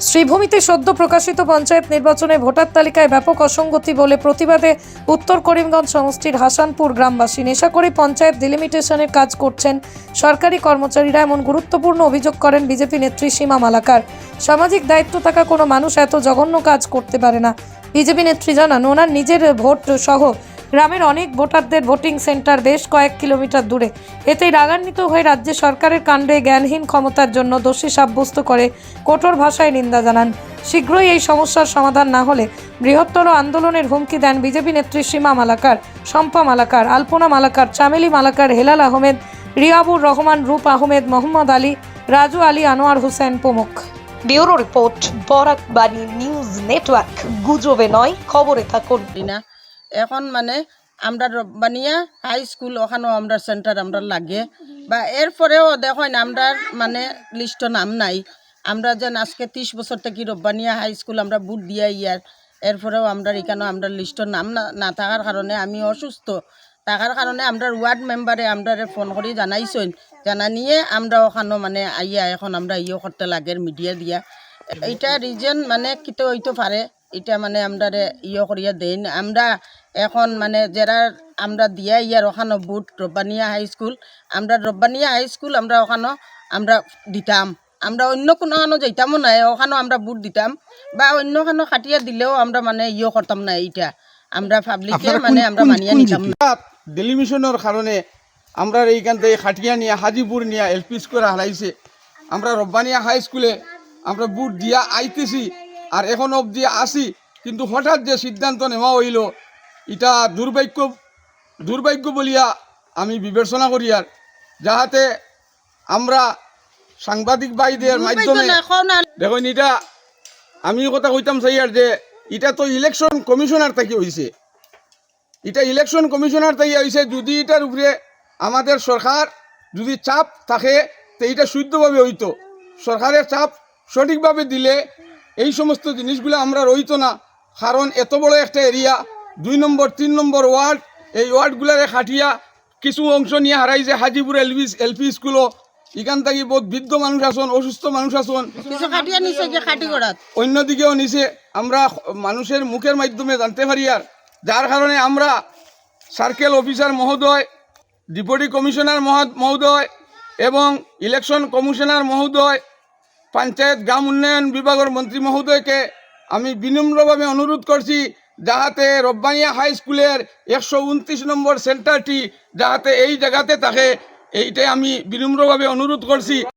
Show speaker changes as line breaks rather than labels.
শ্রীভূমিতে সদ্য প্রকাশিত পঞ্চায়েত নির্বাচনে ভোটার তালিকায় ব্যাপক অসঙ্গতি বলে প্রতিবাদে উত্তর করিমগঞ্জ সমষ্টির হাসানপুর গ্রামবাসী। নেশা করে পঞ্চায়েত ডিলিমিটেশনের কাজ করছেন সরকারি কর্মচারীরা এমন গুরুত্বপূর্ণ অভিযোগ করেন বিজেপি নেত্রী সীমা মালাকার। সামাজিক দায়িত্ব থাকা কোনো মানুষ এত জঘন্য কাজ করতে পারে না। বিজেপি নেত্রী জানান, ওনার নিজের ভোট সহ গ্রামের অনেক ভোটারদের ভোটিং সেন্টার বেশ কয়েক কিলোমিটার দূরে। এতেই রাগান্বিত হয়ে রাজ্য সরকারের কাণ্ডে জ্ঞানহীন ক্ষমতার জন্য দোষী সাব্যস্ত করে কঠোর ভাষায় নিন্দা জানান। শীঘ্রই এই সমস্যার সমাধান না হলে বৃহত্তর আন্দোলনের হুমকি দেন বিজেপি নেত্রী সীমা মালাকার শম্পা মালাকার আলপনা মালাকার চামেলি মালাকার হেলাল আহমেদ রিয়াবুর রহমান রূপ আহমেদ মোহাম্মদ আলী রাজু আলী আনোয়ার হোসেন প্রমুখ।
ব্যুরো রিপোর্ট বরাক বাণী নিউজ নেটওয়ার্ক। গুজবে নয় খবরে থাকুন।
না এখন মানে আমরা রব্বানিয়া হাই স্কুল ওখানেও আমরা সেন্টার আমরা লাগে। বা এরপরেও দেখেন আমরা মানে লিস্ট নাম নাই। আমরা যেন আজকে ত্রিশ বছর থেকে রব্বানিয়া হাই স্কুল আমরা বুট দিয়া ইয়ার। এরপরেও আমরা এখানে আমরা লিস্টর নাম না থাকার কারণে আমি অসুস্থ। থাকার কারণে আমরা ওয়ার্ড মেম্বারে আমরা ফোন করে জানাইছেন। জানা নিয়ে আমরা ওখানে মানে আইয়া এখন আমরা ইয়ে করতে লাগে মিডিয়া দিয়া। এইটা রিজন মানে কিতে হইতে পারে। এটা মানে আমরা ইয়ে করিয়া দেন আমরা এখন মানে যারা আমরা দিয়া ইয়ার ওখানে বুট রব্বানিয়া হাই স্কুল আমরা রব্বানিয়া হাই স্কুল আমরা ওখানে আমরা দিতাম। আমরা অন্য কোনো খানো যাইতামও নাই ওখানেও আমরা বুট দিতাম বা অন্য খানো খাটিয়া দিলেও আমরা মানে ইয়ে করতাম না এইটা। আমরা পাবলিকে মানে আমরা মানিয়া নিতাম না।
ডেলিমিশনের কারণে আমরা এইখান থেকে খাটিয়া নিয়ে হাজিপুর নিয়ে এলপি স্কুলে হারাইছে। আমরা রব্বানিয়া হাই স্কুলে আমরা বুট দিয়া আইতেছি। আর এখন অবধি আসি কিন্তু হঠাৎ যে সিদ্ধান্ত নেওয়া হইল এটা দুর্ভাগ্য দুর্ভাগ্য বলিয়া আমি বিবেচনা করি আর। যাহাতে আমরা সাংবাদিক ভাইদের মাধ্যমে দেখুন এটা আমি কথা কইতাম চাই আর যে এটা তো ইলেকশন কমিশনার থেকে হয়েছে এটা ইলেকশন কমিশনার থেকে হয়েছে যদি এটার উপরে আমাদের সরকার যদি চাপ থাকে তো এটা শুদ্ধভাবে হইতো। সরকারের চাপ সঠিকভাবে দিলে এই সমস্ত জিনিসগুলো আমরা রইতো না। কারণ এত বড় একটা এরিয়া দুই নম্বর তিন নম্বর ওয়ার্ড এই ওয়ার্ডগুলারে খাটিয়া কিছু অংশ নিয়ে হারাইছে হাজিপুর এলপি এলপি স্কুলও। এখান থেকে বহুত বৃদ্ধ মানুষ আসন অসুস্থ মানুষ আসন।
যে
অন্যদিকেও নিচে আমরা মানুষের মুখের মাধ্যমে জানতে পারি আর। যার কারণে আমরা সার্কেল অফিসার মহোদয় ডেপুটি কমিশনার মহো- মহোদয় এবং ইলেকশন কমিশনার মহোদয় পঞ্চায়েত গ্রাম উন্নয়ন বিভাগের মন্ত্রী মহোদয়কে আমি বিনম্রভাবে অনুরোধ করছি, যাহাতে রব্বানিয়া হাই স্কুলের একশো উনত্রিশ নম্বর সেন্টারটি যাহাতে এই জায়গাতে থাকে, এইটাই আমি বিনম্রভাবে অনুরোধ করছি।